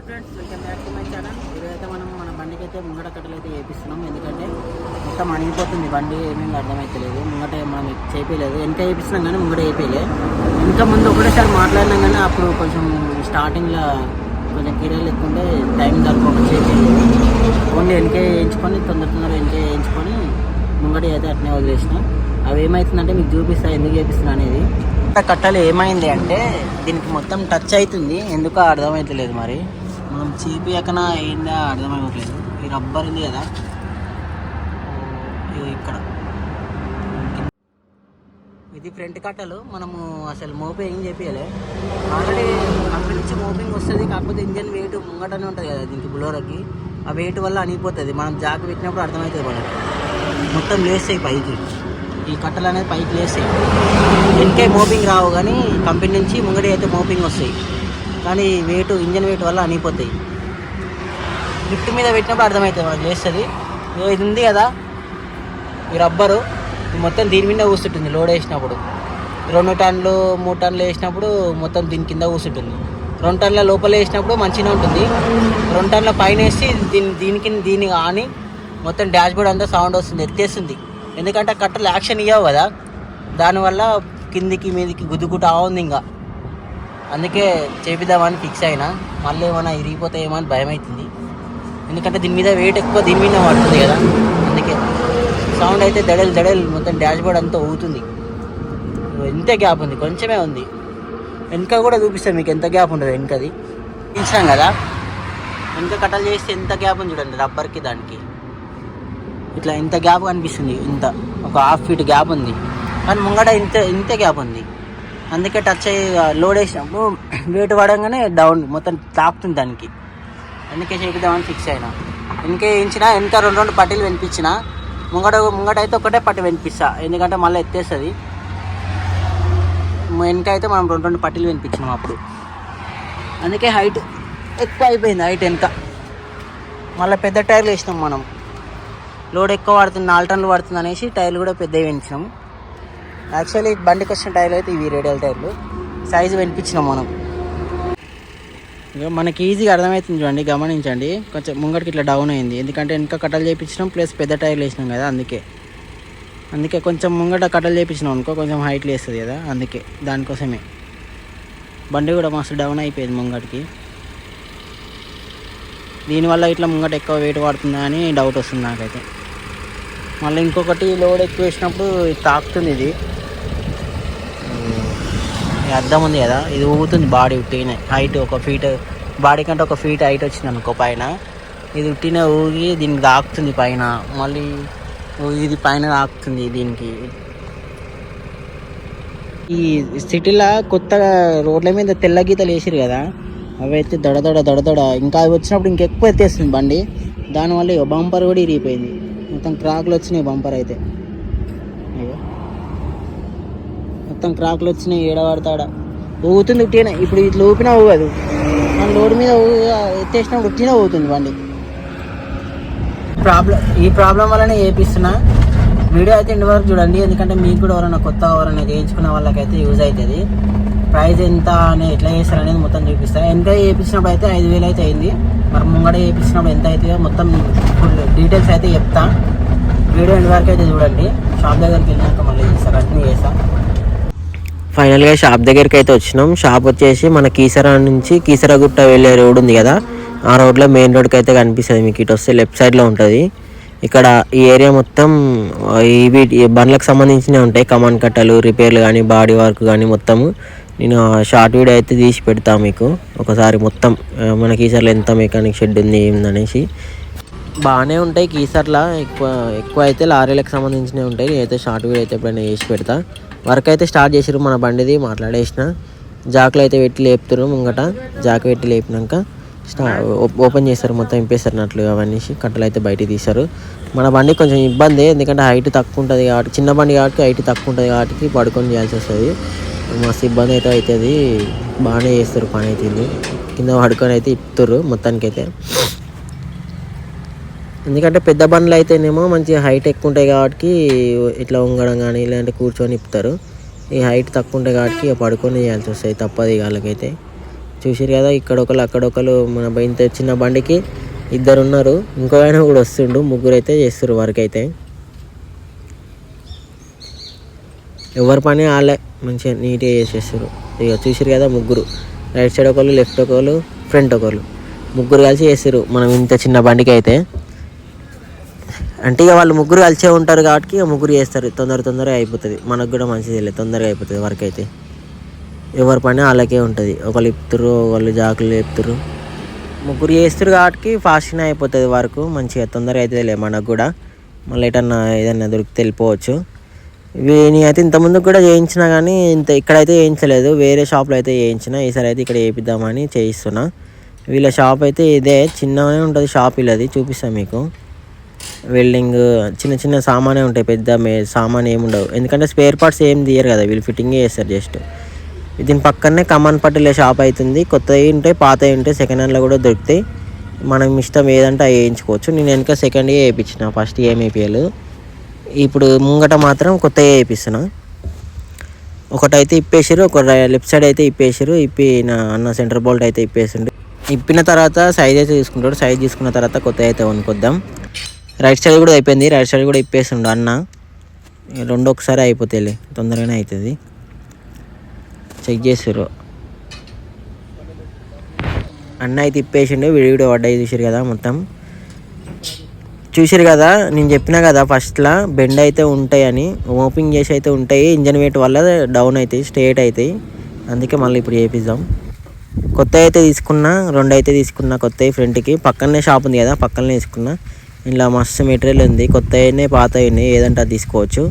Hi friends welcome back to my channel. ఇదైతే మనం మన బండికి అయితే ముంగట కట్టలు అయితే వేపిస్తున్నాం. ఎందుకంటే మొత్తం అణిగిపోతుంది బండి ఏమేమి అర్థమవుతలేదు ముంగట మనం చేయలేదు వెనక వేపిస్తున్నాం కానీ ముంగట వేయలే ఇంకా ముందు ఒకటేసారి మాట్లాడినాం కానీ అప్పుడు కొంచెం స్టార్టింగ్లో కొంచెం కిరాయిలు ఎక్కుంటే టైం సరిపోక చేయలేదు ఓన్లీ వెనకే వేయించుకొని తొందర తొందర వెనకే వేయించుకొని ముంగట అయితే అట్నే వదిలేసిన. అవి ఏమవుతుందంటే మీకు చూపిస్తా ఎందుకు చేపిస్తున్నా అనేది. కట్టలు ఏమైంది అంటే దీనికి మొత్తం టచ్ అవుతుంది. ఎందుకో అర్థమవుతలేదు మరి. మనం చీపియకనా ఏందా అర్థమవ్వట్లేదు ఈ రబ్బర్ ఉంది కదా. ఇది ఇక్కడ. ఇది ఫ్రంట్ కట్టలు. మనము అసలు మోపే ఏం చెప్పాలి ఆల్రెడీ అక్కడి నుంచి మోపింగ్ వస్తుంది కాకపోతే ఇంజన్ వెయిట్ ముంగటనే ఉంటుంది కదా దీనికి బులోరకి. ఆ వెయిట్ వల్ల అణిగిపోతుంది మనం జాక్ పెట్టినప్పుడు అర్థమవుతుంది మనకి. మొత్తం లేస్తాయి పైకి. ఈ కట్టలు అనేది పైకి లేస్తాయి ఎన్కే మోపింగ్ రావు కానీ కంపెనీ నుంచి ముంగడి అయితే మోపింగ్ వస్తాయి. కానీ వెయిట్ ఇంజన్ వెయిట్ వల్ల అనిపోతాయి లిఫ్ట్ మీద పెట్టినప్పుడు అర్థమవుతుంది మనకు చేస్తుంది. ఇది ఉంది కదా ఈ రబ్బరు మొత్తం దీని మీద కూర్చుంటుంది లోడ్ వేసినప్పుడు. రెండు టన్నులు మూడు టన్నులు వేసినప్పుడు మొత్తం దీని కింద కూర్చుంటుంది రెండు టన్నుల లోపల వేసినప్పుడు మంచిగా ఉంటుంది. రెండు టన్నుల పైన వేసి దీని దీనికి దీన్ని ఆని మొత్తం డాష్ బోర్డ్ అంతా సౌండ్ వస్తుంది ఎత్తేస్తుంది. ఎందుకంటే కట్టలు యాక్షన్ ఇవ్వవు కదా. దానివల్ల కిందికి మీదికి గుద్దుకుంటా ఉంది ఇంకా. అందుకే చేపిద్దామని ఫిక్స్ అయినా. మళ్ళీ ఏమైనా ఇరిగిపోతాయేమో అని భయం అవుతుంది ఎందుకంటే దీని మీద వెయిట్ ఎక్కువ దీని మీద పడుతుంది కదా. అందుకే. సౌండ్ అయితే దడలు దడలు మొత్తం డాష్ బోర్డ్ అంతా ఊగుతుంది. ఎంత గ్యాప్ ఉంది? కొంచెమే ఉంది. వెనక కూడా చూపిస్తాను మీకు ఎంత గ్యాప్ ఉండదు వెనకది. ఇచ్చాం కదా. వెనక కట్టలు చేస్తే ఎంత గ్యాప్ ఉంది చూడండి రబ్బర్కి దానికి. ఇట్లా ఇంత గ్యాప్ కనిపిస్తుంది? ఇంత. ఒక హాఫ్ ఫీట్ గ్యాప్ ఉంది. కానీ ముంగడ ఇంత ఇంత గ్యాప్ ఉంది. అందుకే టచ్ అయ్యి లోడ్ వేసినప్పుడు వెయిట్ పడంగానే డౌన్ మొత్తం తాకుతుంది దానికి. అందుకే చేపిద్దామని ఫిక్స్ అయినా. వెనక వేయించిన వెనక రెండు రెండు పట్టీలు వినిపించిన ముంగట ముంగట అయితే ఒకటే పట్టి వినిపిస్తా. ఎందుకంటే మళ్ళీ ఎత్తేస్తుంది. వెనక అయితే మనం రెండు రెండు పట్టీలు వినిపించినాం అప్పుడు. అందుకే హైట్ ఎక్కువ అయిపోయింది హైట్ వెనక మళ్ళీ పెద్ద టైర్లు వేసినాం మనం. లోడ్ ఎక్కువ పడుతుంది నాలుగు టన్నులు పడుతుంది అనేసి టైర్లు కూడా పెద్దవి పెంచినాం యాక్చువల్లీ బండికి వచ్చిన టైర్లు అయితే ఇవి రేడియల్ టైర్లు. సైజు వినిపించినాం మనం. ఇక మనకి ఈజీగా అర్థమవుతుంది చూడండి గమనించండి. కొంచెం ముంగటికి ఇట్లా డౌన్ అయింది. ఎందుకంటే వెనక కట్టలు చేయించినాం ప్లస్ పెద్ద టైర్లు వేసినాం కదా అందుకే. అందుకే కొంచెం ముంగట కట్టలు చేయించినాం అనుకో కొంచెం హైట్ లేస్తుంది కదా అందుకే. దానికోసమే. బండి కూడా మస్తు డౌన్ అయిపోయింది ముంగటికి. దీనివల్ల ఇట్లా ముంగట ఎక్కువ వెయిట్ పడుతుందా అని డౌట్ వస్తుంది నాకైతే. మళ్ళీ ఇంకొకటి లోడ్ ఎక్కువ వేసినప్పుడు తాకుతుంది ఇది. అద్దం ఉంది కదా ఇది ఊగుతుంది బాడీ ఉట్టినే హైట్ ఒక ఫీట్ బాడీ కంటే ఒక ఫీట్ హైట్ వచ్చింది అనుకో పైన. ఇది ఉట్టిన ఊగి దీనికి తాకుతుంది పైన. మళ్ళీ ఇది పైన తాకుతుంది దీనికి. ఈ సిటీలో కొత్తగా రోడ్ల మీద తెల్ల గీతలు వేసిరు కదా అవి అయితే దడదడ దడదడ ఇంకా అవి వచ్చినప్పుడు ఇంకెక్కువ ఎత్తేస్తుంది బండి. దానివల్ల ఇక బంపర్ కూడా ఇరిగిపోయింది. మొత్తం క్రాక్లు వచ్చినాయి బంపర్ అయితే అయ్యో మొత్తం క్రాక్లు వచ్చినాయి ఏడవాడతాడ ఊగుతుంది ఉట్టినే ఇప్పుడు ఇట్లా ఊపినా ఊగదు మన రోడ్డు మీద ఊగ- ఎత్తేసినప్పుడు ఉట్టినే ఊగుతుంది బండి. ప్రాబ్లం ఈ ప్రాబ్లం వల్లనే వేపిస్తున్నా వీడియో అయితే ఇంటి వరకు చూడండి. ఎందుకంటే మీకు కూడా ఎవరైనా కొత్త ఎవరైనా చేయించుకున్న వాళ్ళకైతే యూజ్ అవుతుంది. ప్రైస్ ఎంత అని ఎట్లా చేస్తారు అనేది మొత్తం చూపిస్తా. వెనక చేయించినప్పుడు అయితే ఐదు వేలు అయితే అయింది. మరి ముంగడ చేయించినప్పుడు ఎంత అవుతుందో మొత్తం ఫుల్ డీటెయిల్స్ అయితే చెప్తా. వీడియో ఎండ్ వరకు అయితే చూడండి. షాప్ దగ్గరికి వెళ్ళినాక మళ్ళీ చేస్తారు కంటిన్యూ చేస్తాను ఫైనల్గా షాప్ దగ్గరికి అయితే వచ్చినాం. షాప్ వచ్చేసి మన కీసరా నుంచి కీసరగుట్ట వెళ్ళే రోడ్ ఉంది కదా ఆ రోడ్లో మెయిన్ రోడ్కి అయితే కనిపిస్తుంది మీకు. ఇటు వస్తే లెఫ్ట్ సైడ్లో ఉంటుంది. ఇక్కడ ఈ ఏరియా మొత్తం ఇవి బండ్లకు సంబంధించినవి ఉంటాయి. కమాన్ కట్టలు రిపేర్లు కానీ బాడీ వర్క్ కానీ మొత్తము. నేను షార్ట్ వీడియో అయితే తీసి పెడతా మీకు. ఒకసారి మొత్తం మన కీసర్లో ఎంత మెకానిక్ షెడ్ ఉంది ఏందనేసి. బాగానే ఉంటాయి. కీసర్లా ఎక్కువ ఎక్కువ అయితే లారీలకు సంబంధించినవి ఉంటాయి. నేనైతే షార్ట్ వీడియో అయితే ఎప్పుడైనా చేసి పెడతా. వర్క్ అయితే స్టార్ట్ చేసిరు మన బండిది మాట్లాడేసిన. జాకులు అయితే పెట్టి లేపుతారు ముంగట. జాకు పెట్టి లేపినాక స్టా ఓ- ఓపెన్ చేస్తారు. మొత్తం ఇంపేస్తారు అవన్నీ. కట్టలు అయితే బయటికి తీస్తారు మన బండి కొంచెం ఇబ్బంది. ఎందుకంటే హైట్ తక్కువ ఉంటుంది కాబట్టి చిన్న బండి కాబట్టి హైట్ తక్కువ ఉంటుంది కాబట్టి పడుకొని చేయాల్సి వస్తుంది. మస్తు ఇబ్బంది అయితే అవుతుంది బాగానే చేస్తారు పని అయితే కింద పడుకొని అయితే ఇప్పుతారు మొత్తానికైతే. ఎందుకంటే పెద్ద బండ్లు అయితేనేమో మంచిగా హైట్ ఎక్కువ ఉంటాయి కాబట్టి ఇట్లా వంగడం కానీ ఇలాంటి కూర్చొని ఇప్పుతారు. ఈ హైట్ తక్కువ ఉంటాయి కాబట్టి ఇక పడుకొని చేయాల్సి వస్తాయి తప్పది ఇక వాళ్ళకైతే. చూసిరు కదా ఇక్కడ ఒకరు అక్కడ ఒకరు మన ఇంత చిన్న బండికి ఇద్దరు ఉన్నారు. ఇంకో ఆయన కూడా వస్తుండు ముగ్గురు అయితే చేస్తారు వర్క్ అయితే. ఎవరి పని వాళ్ళే మంచిగా నీట్గా చేసేస్తారు ఇక చూసారు కదా ముగ్గురు. రైట్ సైడ్ ఒకళ్ళు లెఫ్ట్ ఒకళ్ళు ఫ్రంట్ ఒకళ్ళు. ముగ్గురు కలిసి చేస్తారు మనం ఇంత చిన్న బండికి అయితే. అంటే ఇక వాళ్ళు ముగ్గురు కలిసే ఉంటారు కాబట్టి ఇక ముగ్గురు చేస్తారు. తొందర తొందరగా అయిపోతుంది. మనకు కూడా మంచిది లేదు తొందరగా అయిపోతుంది వర్క్ అయితే. ఎవరి పని వాళ్ళకే ఉంటుంది. ఒకళ్ళు ఇప్పుతారు వాళ్ళు జాకులు చెప్తారు ముగ్గురు చేస్తారు కాబట్టి ఫాస్ట్గానే అయిపోతుంది వర్క్ మంచిగా తొందరగా అయితే లేదు మనకు కూడా. మళ్ళీ ఎటన్నా ఏదన్నా దొరికితే వెళ్ళిపోవచ్చు. ఇవి నేనైతే ఇంతకుముందు కూడా చేయించిన కానీ ఇంత ఇక్కడైతే చేయించలేదు. వేరే షాప్లో అయితే చేయించిన. ఈసారి అయితే ఇక్కడ చేయిద్దామని చేయిస్తున్నా. వీళ్ళ షాప్ అయితే ఇదే చిన్నగానే ఉంటుంది షాప్ వీళ్ళది. చూపిస్తాను మీకు. వెల్డింగ్ చిన్న చిన్న సామానే ఉంటాయి పెద్ద మే సామాన్ ఏమి ఉండవు ఎందుకంటే స్పేర్ పార్ట్స్ ఏం తీయరు కదా వీళ్ళు ఫిట్టింగే చేస్తారు జస్ట్ దీని పక్కనే కమాన్ పట్టిలే షాప్ అవుతుంది కొత్తవి ఉంటాయి పాతవి ఉంటాయి సెకండ్ హ్యాండ్లో కూడా దొరుకుతాయి. మనం ఇష్టం ఏదంటే అవి వేయించుకోవచ్చు. నేను వెనక సెకండ్ ఇయర్ వేయించిన ఫస్ట్ ఏం వేయించలేదు. ఇప్పుడు ముంగట మాత్రం కొత్తగా వేయిస్తున్నా ఒకటైతే ఇప్పేసారు ఒక లెఫ్ట్ సైడ్ అయితే ఇప్పేసారు ఇప్పి నా అన్న సెంటర్ బోల్ట్ అయితే ఇప్పేసిండు. ఇప్పిన తర్వాత సైజ్ అయితే తీసుకుంటాడు సైజ్ తీసుకున్న తర్వాత కొత్త అయితే కొనుక్కొద్దాం. రైట్ సైడ్ కూడా అయిపోయింది. రైట్ సైడ్ కూడా ఇప్పేసిండు అన్న. రెండు ఒకసారి అయిపోతాయి తొందరగానే అవుతుంది చెక్ చేసారు అన్న అయితే ఇప్పేసిండు. వీడియో వడ్డాయి చూసారు కదా మొత్తం. చూసారు కదా నేను చెప్పినా కదా ఫస్ట్లో బెండ్ అయితే ఉంటాయని. ఓపెనింగ్ చేసి అయితే ఉంటాయి. ఇంజన్ వెయిట్ వల్ల డౌన్ అవుతాయి స్ట్రేట్ అవుతాయి అందుకే మళ్ళీ ఇప్పుడు చేపిద్దాం. కొత్త అయితే తీసుకున్నా రెండు అయితే తీసుకున్నా కొత్త ఫ్రంట్కి. పక్కనే షాప్ ఉంది కదా పక్కనే తీసుకున్నా. ఇలా మస్తు మెటీరియల్ ఉంది. కొత్త అయినాయి పాత అయినాయి. ఏదంటే అది తీసుకోవచ్చు.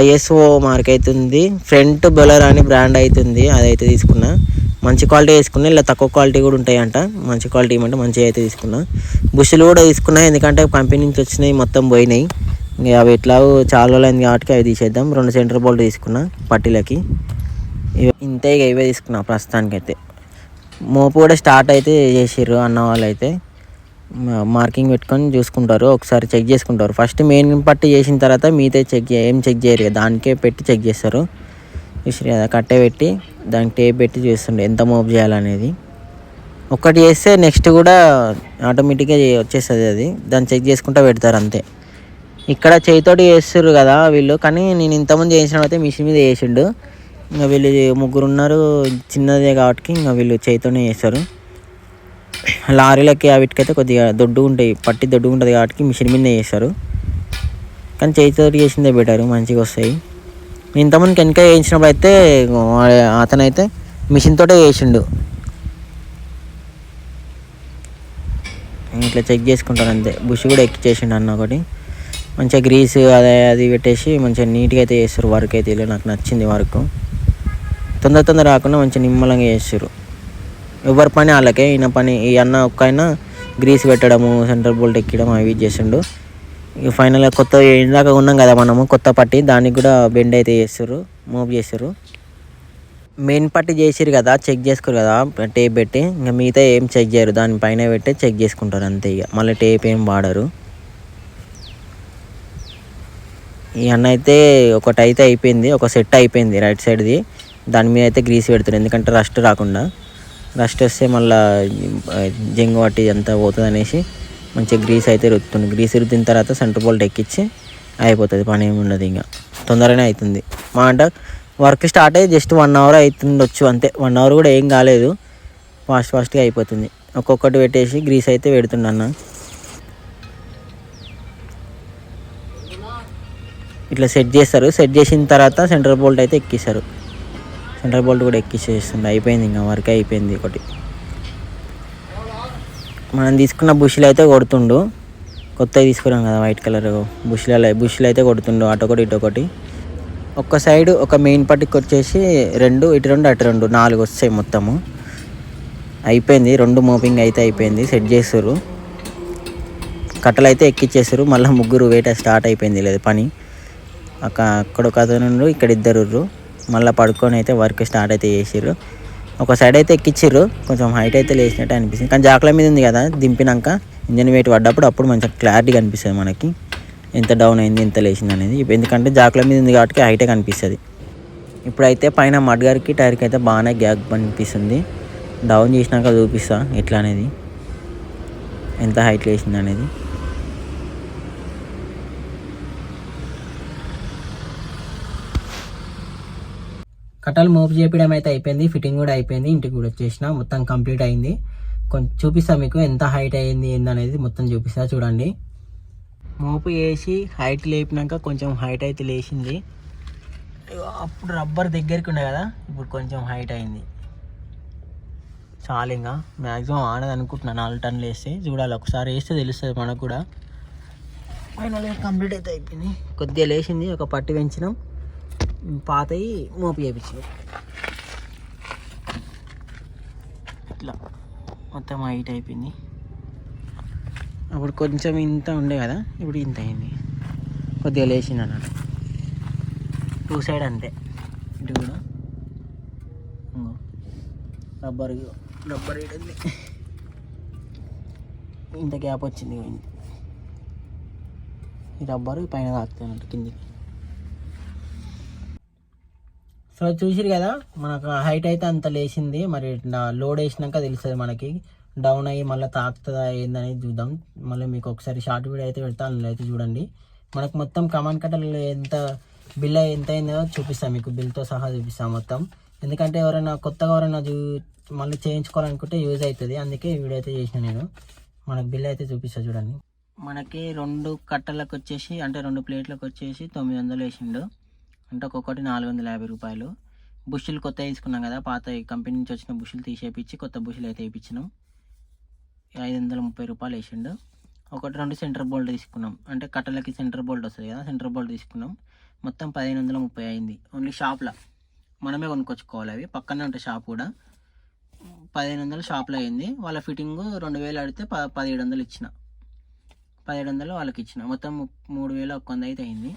ఐఎస్ఓ మార్క్ అవుతుంది ఫ్రంట్ బెలర్ అని బ్రాండ్ అవుతుంది అదైతే తీసుకున్నా. మంచి క్వాలిటీ తీసుకున్నా. ఇలా తక్కువ క్వాలిటీ కూడా ఉంటాయంట. మంచి క్వాలిటీ ఇవ్వమంటే మంచిగా అయితే తీసుకున్నా. బుష్లు కూడా తీసుకున్నా. ఎందుకంటే కంపెనీ నుంచి వచ్చినాయి మొత్తం పోయినాయి. ఇంకా అవి ఎట్లా చాలా రోజులు అయింది కాబట్టి అవి తీసేద్దాం. రెండు సెంటర్ బోల్ట్ తీసుకున్నా పట్టీలకి. ఇంతే ఇక ఇవే తీసుకున్నా ప్రస్తుతానికైతే. మోపు కూడా స్టార్ట్ అయితే చేసిర్రు అన్న వాళ్ళు అయితే మార్కింగ్ పెట్టుకొని చూసుకుంటారు. ఒకసారి చెక్ చేసుకుంటారు. ఫస్ట్ మెయిన్ పట్టి చేసిన తర్వాత మీతే చెక్ చే- ఏం చెక్ చేయరు దానికే పెట్టి చెక్ చేస్తారు. చూసారు కదా కట్టే పెట్టి దానికి టేప్ పెట్టి చూస్తుండే ఎంత మోపు చేయాలనేది. ఒక్కటి చేస్తే నెక్స్ట్ కూడా ఆటోమేటిక్గా వచ్చేస్తుంది అది. దాన్ని చెక్ చేసుకుంటూ పెడతారు అంతే. ఇక్కడ చేతితోటి చేస్తారు కదా వీళ్ళు. కానీ నేను ఇంతకుముందు చేసిన అయితే మిషన్ మీద చేసిండు. ఇంకా వీళ్ళు ముగ్గురు ఉన్నారు చిన్నదే కాబట్టి ఇంకా వీళ్ళు చేయితోనే చేస్తారు. లారీలకి వీటికైతే కొద్దిగా దొడ్డు ఉంటాయి పట్టి దొడ్డు ఉంటుంది కాబట్టి మిషన్ మీదనే చేస్తారు. కానీ చేతితో చేసిందే బెటర్ మంచిగా వస్తాయి. నేను ఇంతమందికి వెనక చేయించినప్పుడు అయితే అతనైతే మిషన్ తోటే చేసిండు. ఇట్లా చెక్ చేసుకుంటాను అంతే. బుష్ కూడా ఎక్కిచ్చేసిండు అన్న ఒకటి. మంచిగా గ్రీస్ అదే అది పెట్టేసి మంచిగా నీట్గా అయితే చేస్తారు వర్క్ అయితే నాకు నచ్చింది వర్క్. తొందర తొందర రాకుండా మంచి నిమ్మలంగా చేస్తారు ఎవరి పని వాళ్ళకే ఈయన పని ఈ అన్న ఒక్క ఆయన గ్రీస్ పెట్టడము సెంటర్ బోల్ట్ ఎక్కడం అవి చేసిండు. ఇక ఫైనల్గా కొత్త ఇందాక ఉన్నాం కదా మనము కొత్త పట్టి దానికి కూడా బెండ్ అయితే చేస్తారు మూవ్ చేస్తారు మెయిన్ పట్టి చేసిరు కదా చెక్ చేసుకోరు కదా టేప్ పెట్టి ఇంకా మిగతా ఏం చెక్ చేయరు దానిపైన పెట్టి చెక్ చేసుకుంటారు అంతే ఇక. మళ్ళీ టేప్ ఏం వాడరు. ఈ అన్న అయితే ఒకటి అయితే అయిపోయింది ఒక సెట్ అయిపోయింది రైట్ సైడ్ది దాని మీద అయితే గ్రీస్ పెడుతుంది ఎందుకంటే రస్ట్ రాకుండా. రస్ట్ వస్తే మళ్ళీ జంగు వాటి అంతా పోతుంది అనేసి మంచిగా గ్రీస్ అయితే రుద్దుతుంది గ్రీస్ రుద్దిన తర్వాత సెంటర్ బోల్ట్ ఎక్కించి అయిపోతుంది. పని ఏమి ఉండదు ఇంకా. తొందరగానే అవుతుంది మా అంటే వర్క్ స్టార్ట్ అయ్యి జస్ట్ వన్ అవర్ అవుతుండొచ్చు అంతే. వన్ అవర్ కూడా ఏం కాలేదు. ఫాస్ట్ ఫాస్ట్గా అయిపోతుంది. ఒక్కొక్కటి పెట్టేసి గ్రీస్ అయితే పెడుతుండన్న ఇట్లా సెట్ చేస్తారు. సెట్ చేసిన తర్వాత సెంటర్ బోల్ట్ అయితే ఎక్కిస్తారు. సెంటర్ బోల్ట్ కూడా ఎక్కిచ్చేస్తుండే అయిపోయింది ఇంకా వర్క్ అయిపోయింది ఒకటి. మనం తీసుకున్న బుష్లు అయితే కొడుతుండు. కొత్తవి తీసుకున్నాం కదా వైట్ కలర్ బుషులలో. బుష్లు అయితే కొడుతుండు. అటొకటి ఇటొకటి ఒక సైడ్ ఒక మెయిన్ పట్టికి వచ్చేసి రెండు ఇటు రెండు అటు రెండు. నాలుగు వస్తాయి మొత్తము. అయిపోయింది. రెండు మోపింగ్ అయితే అయిపోయింది. సెట్ చేస్తారు కట్టలు అయితే ఎక్కిచ్చేసారు మళ్ళీ ముగ్గురు వేట స్టార్ట్ అయిపోయింది. లేదు పని. అక్కడ అక్కడ ఒక అతను ఇక్కడ ఇద్దరు మళ్ళీ పడుకొని అయితే వర్క్ స్టార్ట్ అయితే చేసిర్రు. ఒక సైడ్ అయితే ఎక్కిచ్చిర్రు కొంచెం హైట్ అయితే లేచినట్టు అనిపిస్తుంది. కానీ జాకల మీద ఉంది కదా దింపినాక ఇంజన్ వెయిట్ పడ్డప్పుడు అప్పుడు మంచిగా క్లారిటీ కనిపిస్తుంది మనకి. ఎంత డౌన్ అయింది ఎంత లేచింది అనేది. ఎందుకంటే జాకల మీద ఉంది కాబట్టి హైటే కనిపిస్తుంది. ఇప్పుడైతే పైన మడ్గారికి టైర్కి అయితే బాగానే గ్యాప్ అనిపిస్తుంది. డౌన్ చేసినాక చూపిస్తా ఎట్లా అనేది. ఎంత హైట్ వేసింది అనేది. కట్టలు మోపు చేయడం అయితే అయిపోయింది ఫిట్టింగ్ కూడా అయిపోయింది ఇంటికి కూడా వచ్చేసిన మొత్తం కంప్లీట్ అయింది. కొంచెం చూపిస్తా మీకు ఎంత హైట్ అయింది ఏందనేది మొత్తం చూపిస్తా చూడండి. మోపు వేసి హైట్ లేపినాక కొంచెం హైట్ అయితే లేచింది. అప్పుడు రబ్బర్ దగ్గరికి ఉండే కదా ఇప్పుడు కొంచెం హైట్ అయింది. చాలా ఇంకా మ్యాక్సిమం ఆడదు అనుకుంటున్నా నాలుగు టన్నులు వేస్తే. చూడాలి ఒకసారి వేస్తే తెలుస్తుంది మనకు కూడా. ఫైనల్గా కంప్లీట్ అయితే అయిపోయింది. కొద్దిగా లేచింది ఒక పట్టు పెంచినాం. పాతయి మోపు చేయించినాం ఇట్లా మొత్తం హైట్ అయిపోయింది. అప్పుడు కొంచెం ఇంత ఉండే కదా ఇప్పుడు ఇంత అయింది. కొద్దిగా లేచింది అన్నట్టు. టూ సైడ్ అంతే. ఇటు కూడా. రబ్బర్ రబ్బర్ ఈడ ఇంత గ్యాప్ వచ్చింది ఇంత. ఈ రబ్బరు పైన తాకుతున్నట్టు కిందికి. సో చూసిరు కదా మనకు హైట్ అయితే అంత లేచింది. మరి నా లోడ్ వేసినాక తెలుస్తుంది మనకి. డౌన్ అయ్యి మళ్ళీ తాకుతుందా ఏందనేది చూద్దాం. మళ్ళీ మీకు ఒకసారి షార్ట్ వీడియో అయితే పెడతా అందులో అయితే చూడండి. మనకు మొత్తం కమాండ్ కట్టలు ఎంత బిల్ ఎంత అయిందో చూపిస్తాం మీకు. బిల్తో సహా చూపిస్తాం మొత్తం. ఎందుకంటే ఎవరైనా కొత్తగా ఎవరైనా చూ మళ్ళీ చేయించుకోవాలనుకుంటే యూజ్ అవుతుంది. అందుకే వీడియో అయితే చేసిన నేను. మనకు బిల్ అయితే చూపిస్తా చూడండి. మనకి రెండు కట్టలకు వచ్చేసి అంటే రెండు ప్లేట్లకు వచ్చేసి తొమ్మిది వందలు వేసిండు. అంటే ఒక్కొక్కటి నాలుగు వందల యాభై రూపాయలు. బుషులు కొత్త తీసుకున్నాం కదా పాత కంపెనీ నుంచి వచ్చిన బుషులు తీసేపించి కొత్త బుషులు అయితే వేయించినాం ఐదు వందల ముప్పై రూపాయలు వేసిండు. ఒకటి రెండు సెంటర్ బోల్ట్ తీసుకున్నాం. అంటే కట్టలకి సెంటర్ బోల్ట్ వస్తుంది కదా సెంటర్ బోల్ట్ తీసుకున్నాం. మొత్తం పదిహేను వందల ముప్పై అయింది. ఓన్లీ షాప్లో. మనమే కొనుక్కొచ్చుకోవాలి అవి. పక్కనే ఉంటాయి షాప్ కూడా. పదిహేను వందలు షాప్లో అయింది. వాళ్ళ ఫిట్టింగ్ రెండు వేలు అడిగితే ప పదిహేడు వందలు ఇచ్చిన. పదిహేడు వందలు వాళ్ళకి ఇచ్చిన మొత్తం మూడు వేల ఒక్క వంద అయితే అయింది.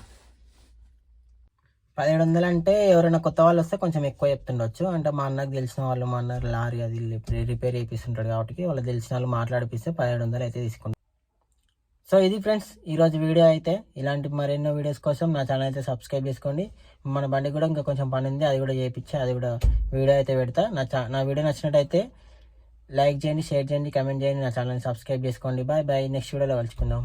పదిహేడు వందలు అంటే ఎవరైనా కొత్త వాళ్ళు వస్తే కొంచెం ఎక్కువ చెప్తుండొచ్చు. అంటే మా అన్నకు తెలిసిన వాళ్ళు మా అన్న లారీ అది రిపేర్ చేపిస్తుంటాడు కాబట్టి వాళ్ళు తెలిసిన వాళ్ళు మాట్లాడిపిస్తే పదిహేడు వందలు అయితే తీసుకుంటారు సో ఇది ఫ్రెండ్స్ ఈరోజు వీడియో అయితే. ఇలాంటి మరెన్నో వీడియోస్ కోసం నా ఛానల్ అయితే సబ్స్క్రైబ్ చేసుకోండి. మన బండి కూడా ఇంకా కొంచెం పని ఉంది అది కూడా చేయించి అది కూడా వీడియో అయితే పెడతా. నా ఛా నా వీడియో నచ్చినట్టయితే లైక్ చేయండి షేర్ చేయండి కమెంట్ చేయండి నా ఛానల్ని సబ్స్క్రైబ్ చేసుకోండి. బాయ్ బాయ్ నెక్స్ట్ వీడియోలో కలుసుకుందాం.